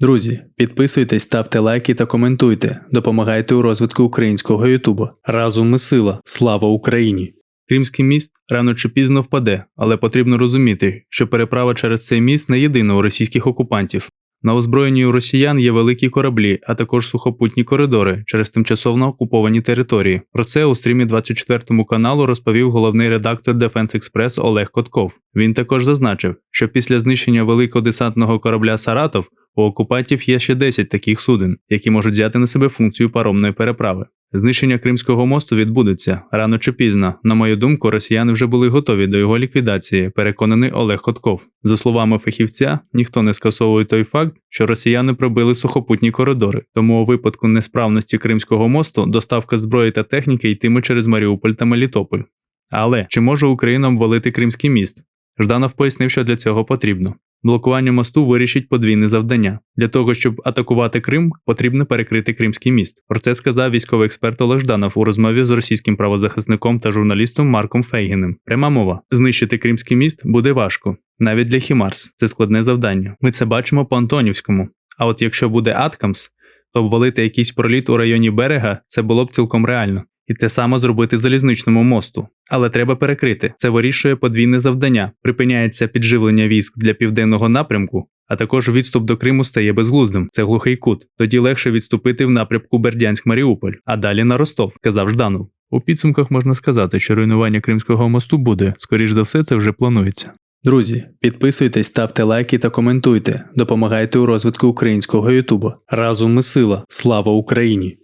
Друзі, підписуйтесь, ставте лайки та коментуйте. Допомагайте у розвитку українського Ютуба. Разом ми сила. Слава Україні! Кримський міст рано чи пізно впаде, але потрібно розуміти, що переправа через цей міст не єдина у російських окупантів. На озброєнні у росіян є великі кораблі, а також сухопутні коридори через тимчасово окуповані території. Про це у стрімі 24 каналу розповів головний редактор Defense Express Олег Котков. Він також зазначив, що після знищення великого десантного корабля Саратов у окупантів є ще 10 таких суден, які можуть взяти на себе функцію паромної переправи. Знищення Кримського мосту відбудеться рано чи пізно. На мою думку, росіяни вже були готові до його ліквідації, переконаний Олег Хотков. За словами фахівця, ніхто не скасовує той факт, що росіяни пробили сухопутні коридори. Тому у випадку несправності Кримського мосту доставка зброї та техніки йтиме через Маріуполь та Мелітополь. Але чи може Україна обвалити Кримський міст? Жданов пояснив, що для цього потрібно. Блокування мосту вирішить подвійне завдання. Для того, щоб атакувати Крим, потрібно перекрити Кримський міст. Про це сказав військовий експерт Олег Жданов у розмові з російським правозахисником та журналістом Марком Фейгіним. Пряма мова: знищити Кримський міст буде важко. Навіть для Хімарс це складне завдання. Ми це бачимо по Антонівському. А от якщо буде Аткамс, то обвалити якийсь проліт у районі берега це було б цілком реально. І те саме зробити залізничному мосту. Але треба перекрити. Це вирішує подвійне завдання. Припиняється підживлення військ для південного напрямку, а також відступ до Криму стає безглуздим. Це глухий кут. Тоді легше відступити в напрямку Бердянськ-Маріуполь, а далі на Ростов, казав Жданов. У підсумках можна сказати, що руйнування Кримського мосту буде, скоріш за все, це вже планується. Друзі, підписуйтесь, ставте лайки та коментуйте. Допомагайте у розвитку українського Ютуба. Разом ми сила. Слава Україні!